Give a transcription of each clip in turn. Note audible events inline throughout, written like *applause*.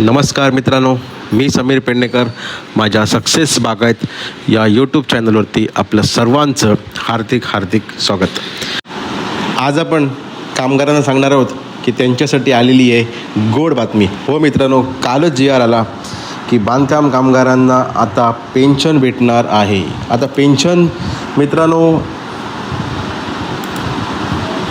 नमस्कार मित्रांनो मी समीर पेडणेकर. माझ्या सक्सेस बागायत या यूट्यूब चॅनलवरती आपलं सर्वांचं हार्दिक हार्दिक स्वागत. आज आपण कामगारांना सांगणार आहोत की त्यांच्यासाठी आलेली आहे गोड बातमी. हो मित्रांनो कालच जी आर आला की बांधकाम कामगारांना आता पेन्शन भेटणार आहे. आता पेन्शन मित्रांनो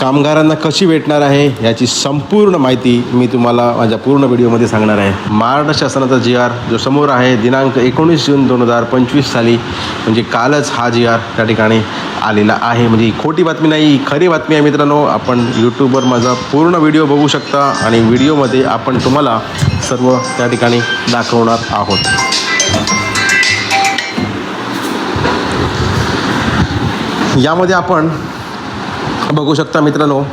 कामगारांना कशी भेटणार आहे याची संपूर्ण माहिती मी तुम्हाला माझ्या पूर्ण व्हिडिओमध्ये सांगणार आहे. महाराष्ट्र शासनाचा जी आर जो समोर आहे दिनांक एकोणीस जून दोन हजार पंचवीस साली म्हणजे कालच हा जी आर त्या ठिकाणी आलेला आहे. म्हणजे खोटी बातमी नाही खरी बातमी आहे मित्रांनो. आपण यूट्यूबवर माझा पूर्ण व्हिडिओ बघू शकता आणि व्हिडिओमध्ये आपण तुम्हाला सर्व त्या ठिकाणी दाखवणार आहोत. यामध्ये आपण बघू शकता मित्रांनो.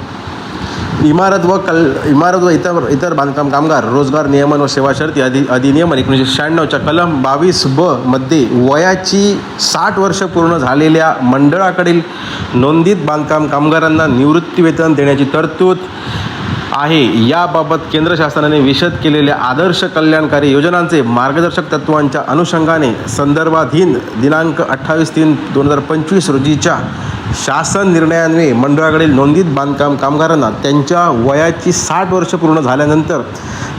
इमारत व कल इमारत व इतर इतर बांधकाम कामगार रोजगार नियमन व सेवा शर्ती अधि अधिनियमन एकोणीसशे शहाण्णवच्या कलम बावीस ब मध्ये वयाची साठ वर्ष पूर्ण झालेल्या मंडळाकडील नोंदित बांधकाम कामगारांना निवृत्तीवेतन देण्याची तरतूद आहे. याबाबत केंद्र शासनाने विशद केलेल्या आदर्श कल्याणकारी योजनांचे मार्गदर्शक तत्वांच्या अनुषंगाने संदर्भाधीन दिनांक अठ्ठावीस तीन दोन हजार पंचवीस रोजीच्या शासन निर्णयान्वये मंडळाकडील नोंदीत बांधकाम कामगारांना त्यांच्या वयाची साठ वर्ष पूर्ण झाल्यानंतर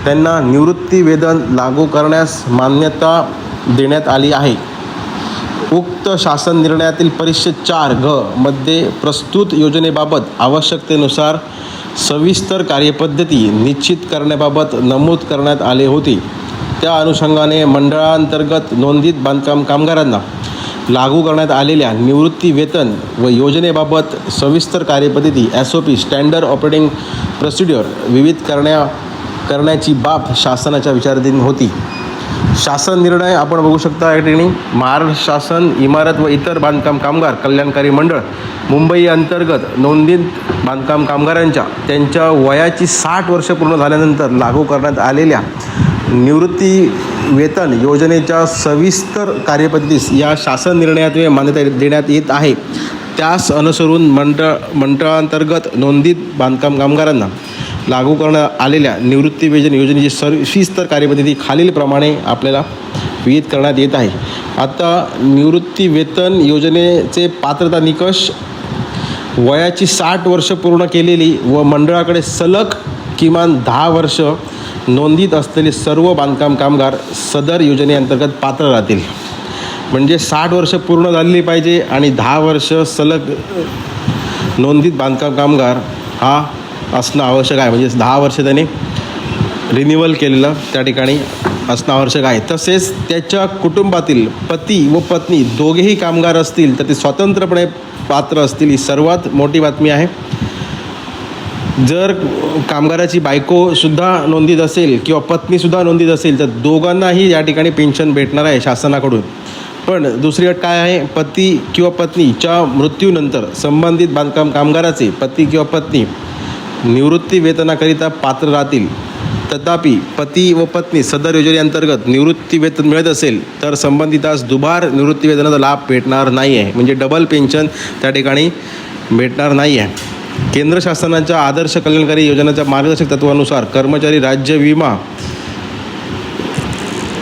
त्यांना निवृत्तीवेतन लागू करण्यास मान्यता देण्यात आली आहे. उक्त शासन निर्णयातील परिच्छेद चार घ मध्ये प्रस्तुत योजनेबाबत आवश्यकतेनुसार सविस्तर कार्यपद्धती निश्चित करण्याबाबत नमूद करण्यात आले होते. त्या अनुषंगाने मंडळांतर्गत नोंदीत बांधकाम कामगारांना लागू करण्यात आलेल्या निवृत्ती वेतन व योजनेबाबत सविस्तर कार्यपद्धती S O P standard operating procedure विविध करण्या करण्याची बाब शासनाच्या विचाराधीन होती. शासन निर्णय आपण बघू शकता या ठिकाणी. महाराष्ट्र शासन इमारत व इतर बांधकाम कामगार कल्याणकारी मंडळ मुंबई अंतर्गत नोंदित बांधकाम कामगारांच्या त्यांच्या वयाची साठ वर्ष पूर्ण झाल्यानंतर लागू करण्यात आलेल्या निवृत्ती वेतन योजनेच्या सविस्तर कार्यपद्धतीस या शासन निर्णयात मान्यता देण्यात येत आहे. त्यास अनुसरून मंडळ मंडळांतर्गत नोंदीत बांधकाम कामगारांना लागू करण्यात आलेल्या निवृत्ती वेतन योजनेची सविस्तर कार्यपद्धती खालीलप्रमाणे आपल्याला विहित करण्यात येत आहे. आता निवृत्ती वेतन योजनेचे पात्रता निकष वयाची साठ वर्ष पूर्ण केलेली व मंडळाकडे सलग किमान दहा वर्ष नोंदीत असलेले सर्व बांधकाम कामगार सदर योजनेअंतर्गत पात्र राहतील. म्हणजे साठ वर्ष पूर्ण झालेली पाहिजे आणि दहा वर्ष सलग नोंदीत बांधकाम कामगार हा असणं आवश्यक आहे. म्हणजे दहा वर्ष त्याने रिन्युअल केलेलं त्या ठिकाणी असणं आवश्यक आहे. तसेच त्याच्या कुटुंबातील पती व पत्नी दोघेही कामगार असतील तर ते स्वतंत्रपणे पात्र असतील ही सर्वात मोठी बातमी आहे. जर कामगाराची बायकोसुद्धा नोंदीत असेल किंवा पत्नीसुद्धा नोंदीत असेल तर दोघांनाही या ठिकाणी पेन्शन भेटणार आहे शासनाकडून. पण दुसरी अट काय आहे? पती किंवा पत्नीच्या मृत्यूनंतर संबंधित बांधकाम कामगाराचे पती किंवा पत्नी निवृत्ती वेतनाकरिता पात्र राहतील. तथापि पती व पत्नी सदर योजनेअंतर्गत निवृत्ती वेतन मिळत असेल तर संबंधितास दुबार निवृत्ती वेतनाचा लाभ भेटणार नाही आहे म्हणजे डबल पेन्शन त्या ठिकाणी भेटणार नाही आहे केंद्र शासनाच्या आदर्श कल्याणकारी योजनेच्या मार्गदर्शक तत्वानुसार कर्मचारी राज्य विमा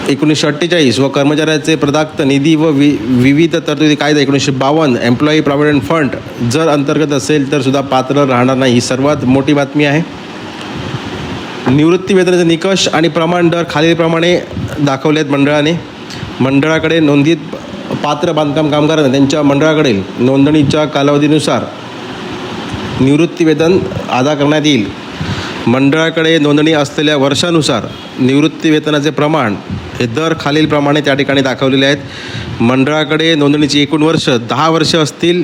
एकोणीसशे अठ्ठेचाळीस व कर्मचाऱ्याचे प्रदाक्त निधी व वि विविध तरतुदी कायदा एकोणीसशे बावन्न एम्प्लॉई प्रॉव्हिडंट फंड जर अंतर्गत असेल तर सुद्धा पात्र राहणार नाही. ही सर्वात मोठी बातमी आहे. निवृत्ती वेतनाचे निकष आणि प्रमाण दर खालीलप्रमाणे दाखवले आहेत मंडळाने. मंडळाकडे नोंदीत पात्र बांधकाम कामगारांना त्यांच्या मंडळाकडील नोंदणीच्या कालावधीनुसार निवृत्तीवेतन अदा करण्यात येईल. मंडळाकडे नोंदणी असलेल्या वर्षानुसार निवृत्तीवेतनाचे प्रमाण हे दर खालीलप्रमाणे त्या ठिकाणी दाखवलेले आहेत. मंडळाकडे नोंदणीची एकूण वर्ष दहा वर्ष असतील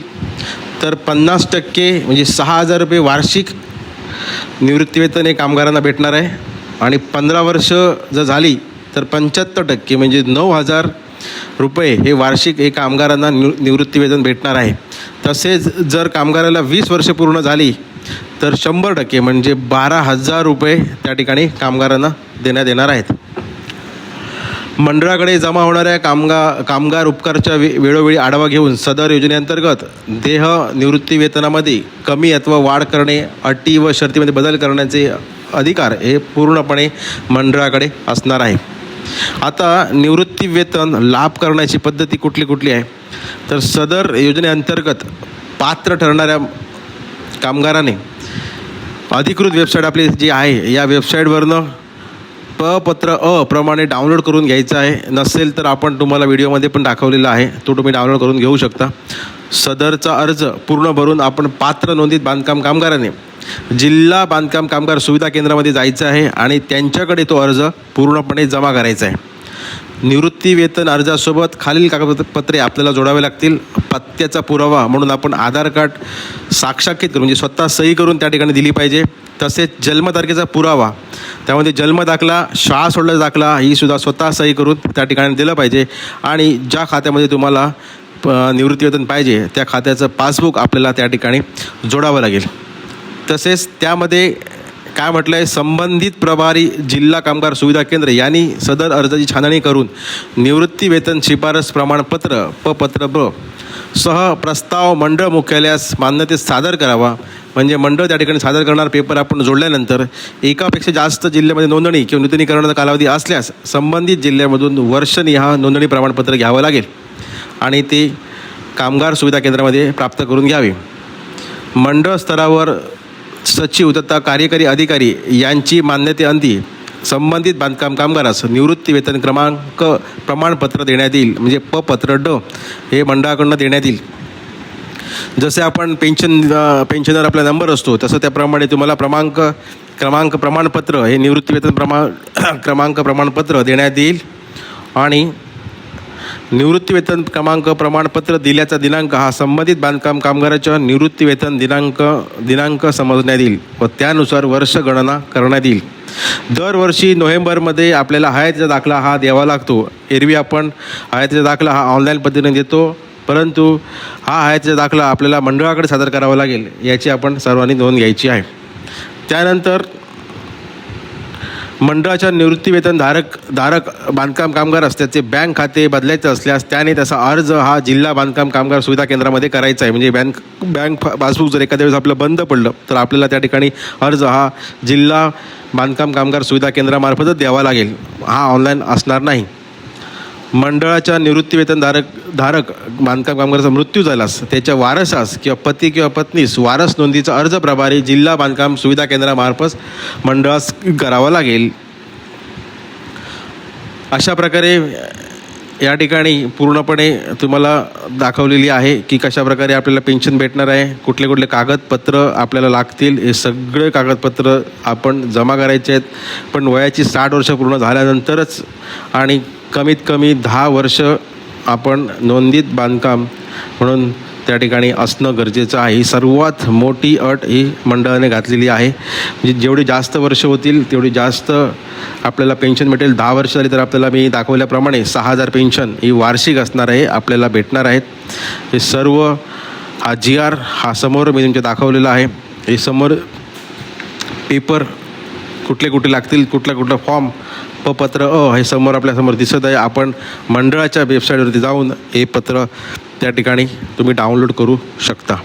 तर पन्नास टक्के म्हणजे सहा हजार रुपये वार्षिक निवृत्तीवेतन हे कामगारांना भेटणार आहे. आणि पंधरा वर्ष जर झाली तर पंच्याहत्तर टक्के म्हणजे नऊ हजार रुपये हे वार्षिक हे कामगारांना निव निवृत्तीवेतन भेटणार आहे. तसेच जर कामगाराला वीस वर्ष पूर्ण झाली तर शंभर टक्के म्हणजे बारा हजार रुपये त्या ठिकाणी कामगारांना देण्यात येणार आहेत. मंडळाकडे जमा होणाऱ्या कामगा कामगार उपकाराच्या वे वेळोवेळी आढावा घेऊन सदर योजनेअंतर्गत देह निवृत्तीवेतनामध्ये कमी अथवा वाढ करणे अटी व शर्तीमध्ये बदल करण्याचे अधिकार हे पूर्णपणे मंडळाकडे असणार आहे. आता निवृत्ती वेतन लाभ करण्याची पद्धती कुठली कुठली आहे? तर सदर योजनेअंतर्गत पात्र ठरणाऱ्या कामगाराने अधिकृत वेबसाईट आपली जी आहे या वेबसाईटवरनं पपत्र अ प्रमाणे डाउनलोड करून घ्यायचं आहे. नसेल तर आपण तुम्हाला व्हिडिओमध्ये पण दाखवलेला आहे. तो तुम्ही डाउनलोड करून घेऊ शकता. सदरचा अर्ज पूर्ण भरून आपण पात्र नोंदीत बांधकाम कामगाराने जिल्हा बांधकाम कामगार सुविधा केंद्रामध्ये जायचं आहे आणि त्यांच्याकडे तो अर्ज पूर्णपणे जमा करायचा आहे. निवृत्ती वेतन अर्जासोबत खालील कागदपत्रे आपल्याला जोडावे लागतील. पत्त्याचा पुरावा म्हणून आपण आधार कार्ड साक्षाकित करून म्हणजे स्वतः सही करून त्या ठिकाणी दिली पाहिजे. तसेच जन्मतारखेचा पुरावा त्यामध्ये जन्म दाखला शाळा सोडला दाखला ही सुद्धा स्वतः सही करून त्या ठिकाणी दिलं पाहिजे. आणि ज्या खात्यामध्ये तुम्हाला प पाहिजे त्या खात्याचं पासबुक आपल्याला त्या ठिकाणी जोडावं लागेल. तसेच त्यामध्ये काय म्हटलं आहे संबंधित प्रभारी जिल्हा कामगार सुविधा केंद्र यांनी सदर अर्जाची छाननी करून निवृत्ती वेतन शिफारस प्रमाणपत्र पपत्र ब सह प्रस्ताव मंडळ मुख्यालयास मान्यतेस सादर करावा. म्हणजे मंडळ त्या ठिकाणी सादर करणार पेपर आपण जोडल्यानंतर एकापेक्षा जास्त जिल्ह्यामध्ये नोंदणी किंवा नूतनीकरणाचा कालावधी असल्यास संबंधित जिल्ह्यामधून वर्षनिहा नोंदणी प्रमाणपत्र घ्यावं लागेल आणि ते कामगार सुविधा केंद्रामध्ये प्राप्त करून घ्यावे. मंडळ स्तरावर सचिव तथा कार्यकारी अधिकारी यांची मान्यतेअंती संबंधित बांधकाम कामगारास निवृत्ती वेतन क्रमांक प्रमाणपत्र देण्यात येईल म्हणजे प पत्र ड हे मंडळाकडनं देण्यात येईल. जसे आपण पेन्शन पेन्शनर आपला नंबर असतो तसं त्याप्रमाणे तुम्हाला क्रमांक क्रमांक प्रमाणपत्र हे निवृत्ती वेतन प्रमाण *clears throat* क्रमांक प्रमाणपत्र देण्यात येईल. आणि निवृत्तीवेतन क्रमांक प्रमाणपत्र दिल्याचा दिनांक हा संबंधित बांधकाम कामगाराच्या निवृत्तीवेतन दिनांक दिनांक समजण्यात येईल व त्यानुसार वर्ष गणना करण्यात येईल. दरवर्षी नोव्हेंबरमध्ये आपल्याला हयातीचा दाखला हा द्यावा लागतो. एरवी आपण हयातीचा दाखला हा ऑनलाईन पद्धतीने देतो परंतु हा हयातीचा दाखला आपल्याला मंडळाकडे सादर करावा लागेल याची आपण सर्वांनी नोंद घ्यायची आहे. त्यानंतर मंडळाच्या निवृत्तीवेतन धारक धारक बांधकाम कामगार असतात ते बँक खाते बदलायचं असल्यास त्याने त्याचा अर्ज हा जिल्हा बांधकाम कामगार सुविधा केंद्रामध्ये करायचा आहे. म्हणजे बँक बँक पासबुक जर एखाद्या वेळेस आपलं बंद पडलं तर आपल्याला त्या ठिकाणी अर्ज हा जिल्हा बांधकाम कामगार सुविधा केंद्रामार्फतच द्यावा लागेल. हा ऑनलाईन असणार नाही. मंडळाच्या निवृत्तीवेतन धारक धारक बांधकाम कामगाराचा मृत्यू झाल्यास त्याच्या वारसास किंवा पती किंवा पत्नीस वारस नोंदीचा अर्ज प्रभारी जिल्हा बांधकाम सुविधा केंद्रामार्फत मंडळास करावा लागेल. अशा प्रकारे या ठिकाणी पूर्णपणे तुम्हाला दाखवलेली आहे की कशाप्रकारे आपल्याला पेन्शन भेटणार आहे कुठले कुठले कागदपत्र आपल्याला लागतील हे सगळे कागदपत्र आपण जमा करायचे आहेत. पण वयाची साठ वर्ष पूर्ण झाल्यानंतरच आणि कमीत कमी दहा वर्ष आपण नोंदीत बांधकाम म्हणून त्या ठिकाणी असणं गरजेचं आहे. ही सर्वात मोठी अट ही मंडळाने घातलेली आहे. म्हणजे जेवढी जास्त वर्ष होतील तेवढी जास्त आपल्याला पेन्शन भेटेल. दहा वर्ष झाली तर आपल्याला मी दाखवल्याप्रमाणे सहा हजार पेन्शन ही वार्षिक असणार आहे आपल्याला भेटणार आहेत. हे सर्व हा जी आर हा समोर मी तुमच्या दाखवलेला आहे. हे समोर पेपर कुठले कुठे लागतील कुठला कुठला फॉर्म प पत्र अ हे समोर आपल्यासमोर दिसत आहे. आपण मंडळाच्या वेबसाईटवरती जाऊन हे पत्र त्या ठिकाणी तुम्ही डाउनलोड करू शकता.